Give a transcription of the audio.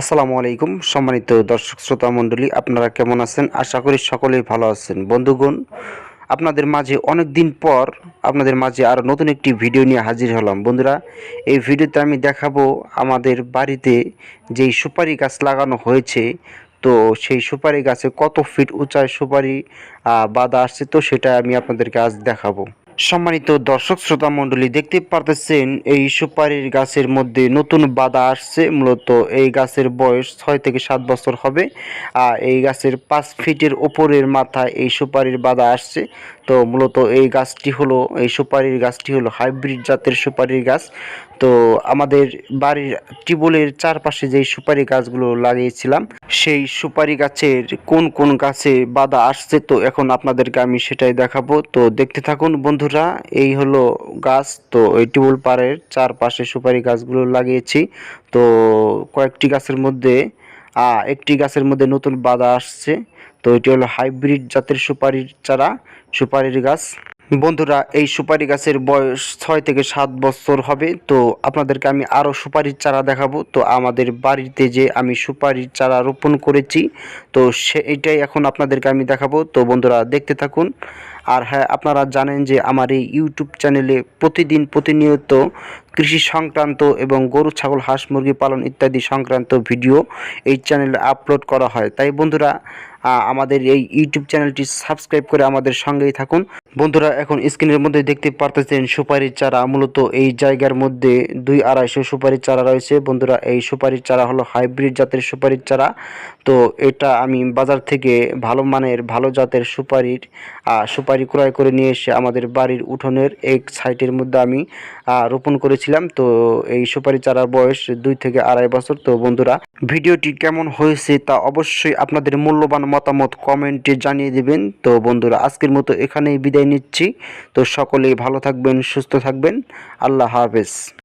আসসালামু আলাইকুম, সম্মানিত দর্শক শ্রোতা মণ্ডলী, আপনারা কেমন আছেন? আশা করি সকলেই ভালো আছেন। বন্ধুগণ, আপনাদের মাঝে অনেক দিন পর আপনাদের মাঝে আরও নতুন একটি ভিডিও নিয়ে হাজির হলাম। বন্ধুরা, এই ভিডিওতে আমি দেখাবো আমাদের বাড়িতে যেই সুপারি গাছ লাগানো হয়েছে, তো সেই সুপারি গাছে কত ফিট উঁচায় সুপারি বাঁধা আসছে, তো সেটা আমি আপনাদেরকে আজ দেখাবো। সম্মানিত দর্শক শ্রোতা মণ্ডলী, দেখতে পারতেছেন এই সুপারির গাছের মধ্যে নতুন বাধা আসছে। মূলত এই গাছের বয়স ছয় থেকে সাত বছর হবে। আর এই গাছের পাঁচ ফিটের ওপরের মাথায় এই সুপারির বাধা আসছে। তো মূলত এই গাছটি হলো, এই সুপারির গাছটি হলো হাইব্রিড জাতের সুপারির গাছ। তো আমাদের বাড়ির টিউবওয়েলের চারপাশে যেই সুপারি গাছগুলো লাগিয়েছিলাম, সেই সুপারি গাছের কোন কোন গাছে বাধা আসছে, তো এখন আপনাদেরকে আমি সেটাই দেখাবো। তো দেখতে থাকুন বন্ধুরা, এই হলো গাছ। তো এই টিউবওয়েল পাড়ের চারপাশে সুপারি গাছগুলো লাগিয়েছি। তো কয়েকটি গাছের মধ্যে একটি গাছের মধ্যে নতুন বাধা আসছে। তো এটি হলো হাইব্রিড জাতের সুপারির চারা, সুপারির গাছ। বন্ধুরা, এই সুপারি গাছের বয়স ছয় থেকে সাত বছর হবে। তো আপনাদেরকে আমি আরও সুপারির চারা দেখাবো। তো আমাদের বাড়িতে যে আমি সুপারির চারা রোপণ করেছি, তো সেইটাই এখন আপনাদেরকে আমি দেখাবো। তো বন্ধুরা, দেখতে থাকুন। আর হ্যাঁ আপনারা জানেন যে আমার এই ইউটিউব চ্যানেলে প্রতিদিন প্রতিনিয়ত কৃষি সংক্রান্ত এবং গরু, ছাগল, হাঁস, মুরগি পালন ইত্যাদি সংক্রান্ত ভিডিও এই চ্যানেলে আপলোড করা হয়। তাই বন্ধুরা আমাদের এই ইউটিউব চ্যানেলটি সাবস্ক্রাইব করে আমাদের সঙ্গেই থাকুন। বন্ধুরা, এখন স্ক্রিনের মধ্যে দেখতে পারতেছেন সুপারির চারা। মূলত এই জায়গার মধ্যে দুই আড়াইশো সুপারির চারা রয়েছে। বন্ধুরা, এই সুপারির চারা হলো হাইব্রিড জাতের সুপারির চারা। তো এটা আমি বাজার থেকে ভালো মানের, ভালো জাতের সুপারির সুপারি ক্রয় করে নিয়ে এসে আমাদের বাড়ির উঠোনের এক সাইটের মধ্যে আমি রোপণ করেছিলাম। তো এই সুপারি চারার বয়স দুই থেকে আড়াই বছর। তো বন্ধুরা, ভিডিওটি কেমন হয়েছে তা অবশ্যই আপনাদের মূল্যবান মতামত কমেন্টে জানিয়ে দিবেন। তো বন্ধুরা, আজকের মতো এখানেই বিদায় নিচ্ছি। তো সকলেই ভালো থাকবেন, সুস্থ থাকবেন। আল্লাহ হাফেজ।